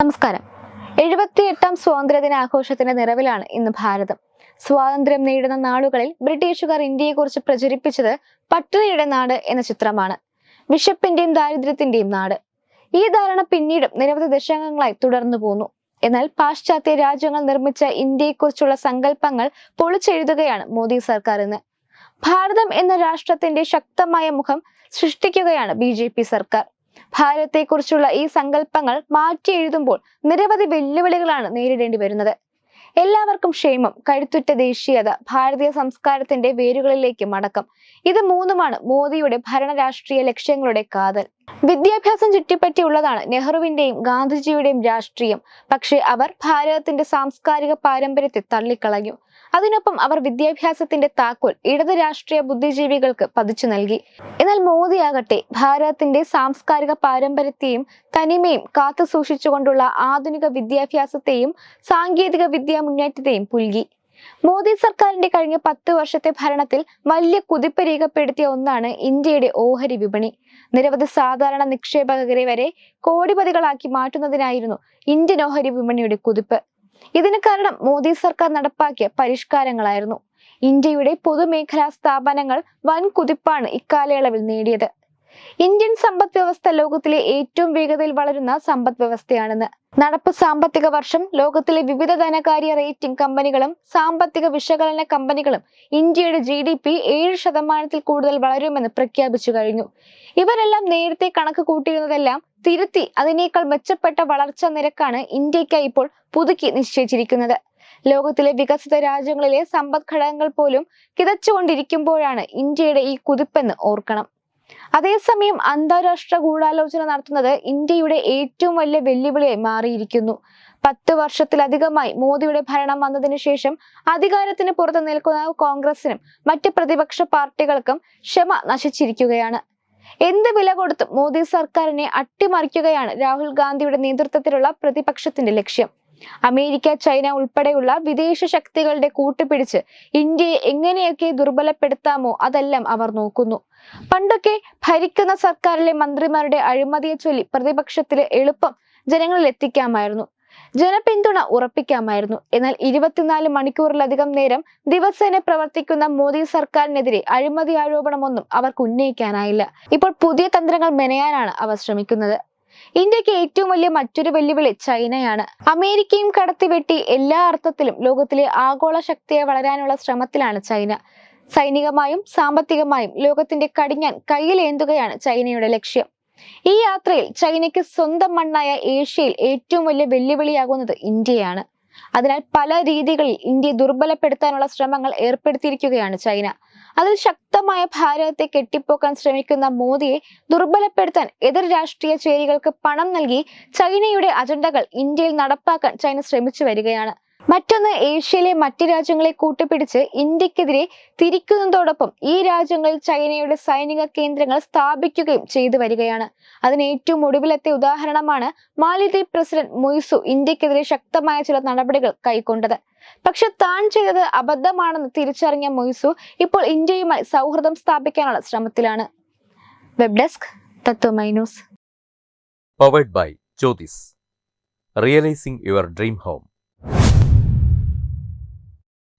നമസ്കാരം. എഴുപത്തിയെട്ടാം സ്വാതന്ത്ര്യദിന ആഘോഷത്തിന്റെ നിറവിലാണ് ഇന്ന് ഭാരതം. സ്വാതന്ത്ര്യം നേടുന്ന നാളുകളിൽ ബ്രിട്ടീഷുകാർ ഇന്ത്യയെക്കുറിച്ച് പ്രചരിപ്പിച്ചത് പട്ടിണിയുടെ നാട് എന്ന ചിത്രമാണ്. വിശപ്പിന്റെയും ദാരിദ്ര്യത്തിന്റെയും നാട്. ഈ ധാരണ പിന്നീടും നിരവധി ദശകങ്ങളായി തുടർന്നു പോന്നു. എന്നാൽ പാശ്ചാത്യ രാജ്യങ്ങൾ നിർമ്മിച്ച ഇന്ത്യയെക്കുറിച്ചുള്ള സങ്കല്പങ്ങൾ പൊളിച്ചെഴുതുകയാണ് മോദി സർക്കാർ ഇന്ന്. ഭാരതം എന്ന രാഷ്ട്രത്തിന്റെ ശക്തമായ മുഖം സൃഷ്ടിക്കുകയാണ് ബി സർക്കാർ. ഭാരതത്തെക്കുറിച്ചുള്ള ഈ സങ്കല്പങ്ങൾ മാറ്റി എഴുതുമ്പോൾ നിരവധി വെല്ലുവിളികളാണ് നേരിടേണ്ടി വരുന്നത്. എല്ലാവർക്കും ക്ഷേമം കഴുത്തുറ്റ ദേശീയത ഭാരതീയ സംസ്കാരത്തിന്റെ വേരുകളിലേക്ക് മടക്കം. ഇത് മൂന്നുമാണ് മോദിയുടെ ഭരണ രാഷ്ട്രീയ ലക്ഷ്യങ്ങളുടെ കാതൽ. വിദ്യാഭ്യാസം ചുറ്റിപ്പറ്റിയുള്ളതാണ് നെഹ്റുവിന്റെയും ഗാന്ധിജിയുടെയും രാഷ്ട്രീയം. പക്ഷേ അവർ ഭാരതത്തിന്റെ സാംസ്കാരിക പാരമ്പര്യത്തെ തള്ളിക്കളഞ്ഞു. അതിനൊപ്പം അവർ വിദ്യാഭ്യാസത്തിന്റെ താക്കോൽ ഇടത് രാഷ്ട്രീയ ബുദ്ധിജീവികൾക്ക് പതിച്ചു നൽകി. എന്നാൽ മോദിയാകട്ടെ ഭാരതത്തിന്റെ സാംസ്കാരിക പാരമ്പര്യത്തെയും തനിമയും കാത്തു സൂക്ഷിച്ചുകൊണ്ടുള്ള ആധുനിക വിദ്യാഭ്യാസത്തെയും സാങ്കേതിക വിദ്യാ മുന്നേറ്റത്തെയും പുൽകി. മോദി സർക്കാരിന്റെ കഴിഞ്ഞ പത്ത് വർഷത്തെ ഭരണത്തിൽ വലിയ കുതിപ്പ് രേഖപ്പെടുത്തിയ ഒന്നാണ് ഇന്ത്യയുടെ ഓഹരി വിപണി. നിരവധി സാധാരണ നിക്ഷേപകരെ വരെ കോടിപതികളാക്കി മാറ്റുന്നതിനായിരുന്നു ഇന്ത്യൻ ഓഹരി വിപണിയുടെ കുതിപ്പ്. ഇതിന് കാരണം മോദി സർക്കാർ നടപ്പാക്കിയ പരിഷ്കാരങ്ങളായിരുന്നു. ഇന്ത്യയുടെ പൊതുമേഖലാ സ്ഥാപനങ്ങൾ വൻ കുതിപ്പാണ് ഇക്കാലയളവിൽ നേടിയത്. ഇന്ത്യൻ സമ്പദ് വ്യവസ്ഥ ലോകത്തിലെ ഏറ്റവും വേഗതയിൽ വളരുന്ന സമ്പദ് വ്യവസ്ഥയാണെന്ന്. നടപ്പ് സാമ്പത്തിക വർഷം ലോകത്തിലെ വിവിധ ധനകാര്യ റേറ്റിംഗ് കമ്പനികളും സാമ്പത്തിക വിശകലന കമ്പനികളും ഇന്ത്യയുടെ ജി ഡി പി ഏഴ് ശതമാനത്തിൽ കൂടുതൽ വളരുമെന്ന് പ്രഖ്യാപിച്ചു കഴിഞ്ഞു. ഇവരെല്ലാം നേരത്തെ കണക്ക് കൂട്ടിയിരുന്നതെല്ലാം തിരുത്തി അതിനേക്കാൾ മെച്ചപ്പെട്ട വളർച്ചാ നിരക്കാണ് ഇന്ത്യക്കായി ഇപ്പോൾ പുതുക്കി നിശ്ചയിച്ചിരിക്കുന്നത്. ലോകത്തിലെ വികസിത രാജ്യങ്ങളിലെ സമ്പദ് ഘടകങ്ങൾ പോലും കിതച്ചുകൊണ്ടിരിക്കുമ്പോഴാണ് ഇന്ത്യയുടെ ഈ കുതിപ്പെന്ന് ഓർക്കണം. അതേസമയം അന്താരാഷ്ട്ര ഗൂഢാലോചന നടത്തുന്നത് ഇന്ത്യയുടെ ഏറ്റവും വലിയ വെല്ലുവിളിയായി മാറിയിരിക്കുന്നു. പത്ത് വർഷത്തിലധികമായി മോദിയുടെ ഭരണം വന്നതിന് ശേഷം അധികാരത്തിന് പുറത്ത് നിൽക്കുന്ന കോൺഗ്രസിനും മറ്റ് പ്രതിപക്ഷ പാർട്ടികൾക്കും ക്ഷമ നശിച്ചിരിക്കുകയാണ്. എന്ത് വില കൊടുത്തും മോദി സർക്കാരിനെ അട്ടിമറിക്കുകയാണ് രാഹുൽ ഗാന്ധിയുടെ നേതൃത്വത്തിലുള്ള പ്രതിപക്ഷത്തിന്റെ ലക്ഷ്യം. അമേരിക്ക ചൈന ഉൾപ്പെടെയുള്ള വിദേശ ശക്തികളുടെ കൂട്ടുപിടിച്ച് ഇന്ത്യയെ എങ്ങനെയൊക്കെ ദുർബലപ്പെടുത്താമോ അതെല്ലാം അവർ നോക്കുന്നു. പണ്ടൊക്കെ ഭരിക്കുന്ന സർക്കാരിലെ മന്ത്രിമാരുടെ അഴിമതിയെ ചൊല്ലി പ്രതിപക്ഷത്തിലെ എളുപ്പം ജനങ്ങളിൽ എത്തിക്കാമായിരുന്നു. ജനപിന്തുണ ഉറപ്പിക്കാമായിരുന്നു. എന്നാൽ ഇരുപത്തിനാല് മണിക്കൂറിലധികം നേരം ദിവസേന പ്രവർത്തിക്കുന്ന മോദി സർക്കാരിനെതിരെ അഴിമതി ആരോപണമൊന്നും അവർക്ക് ഉന്നയിക്കാനായില്ല. ഇപ്പോൾ പുതിയ തന്ത്രങ്ങൾ മെനയാനാണ് അവർ ശ്രമിക്കുന്നത്. ഇന്ത്യയ്ക്ക് ഏറ്റവും വലിയ മറ്റൊരു വെല്ലുവിളി ചൈനയാണ്. അമേരിക്കയും കടത്തിവെട്ടി എല്ലാ അർത്ഥത്തിലും ലോകത്തിലെ ആഗോള ശക്തിയെ വളരാനുള്ള ശ്രമത്തിലാണ് ചൈന. സൈനികമായും സാമ്പത്തികമായും ലോകത്തിന്റെ കടിഞ്ഞാൻ കയ്യിലേന്തുകയാണ് ചൈനയുടെ ലക്ഷ്യം. ഈ യാത്രയിൽ ചൈനയ്ക്ക് സ്വന്തം മണ്ണായ ഏഷ്യയിൽ ഏറ്റവും വലിയ വെല്ലുവിളിയാകുന്നത് ഇന്ത്യയാണ്. അതിനാൽ പല രീതികളിൽ ഇന്ത്യയെ ദുർബലപ്പെടുത്താനുള്ള ശ്രമങ്ങൾ ഏർപ്പെടുത്തിയിരിക്കുകയാണ് ചൈന. അതിൽ ശക്തമായ ഭാരതത്തെ കെട്ടിപ്പോക്കാൻ ശ്രമിക്കുന്ന മോദിയെ ദുർബലപ്പെടുത്താൻ എതിർ രാഷ്ട്രീയ ചേരികൾക്ക് പണം നൽകി ചൈനയുടെ അജണ്ടകൾ ഇന്ത്യയിൽ നടപ്പാക്കാൻ ചൈന ശ്രമിച്ചു വരികയാണ്. മറ്റൊന്ന് ഏഷ്യയിലെ മറ്റു രാജ്യങ്ങളെ കൂട്ടുപിടിച്ച് ഇന്ത്യക്കെതിരെ തിരിക്കുന്നതോടൊപ്പം ഈ രാജ്യങ്ങളിൽ ചൈനയുടെ സൈനിക കേന്ദ്രങ്ങൾ സ്ഥാപിക്കുകയും ചെയ്തു വരികയാണ് അതിന് ഏറ്റവും ഒടുവിലത്തെ ഉദാഹരണമാണ് മാലിദ്വീപ് പ്രസിഡന്റ് മൊയ്സു ഇന്ത്യക്കെതിരെ ശക്തമായ ചില നടപടികൾ കൈക്കൊണ്ടത് പക്ഷെ താൻ ചെയ്തത് അബദ്ധമാണെന്ന് തിരിച്ചറിഞ്ഞ മൊയ്സു ഇപ്പോൾ ഇന്ത്യയുമായി സൗഹൃദം സ്ഥാപിക്കാനുള്ള ശ്രമത്തിലാണ് വെബ് ഡെസ്ക് തത്വമൈ powered by Jyotis. Realizing your dream home.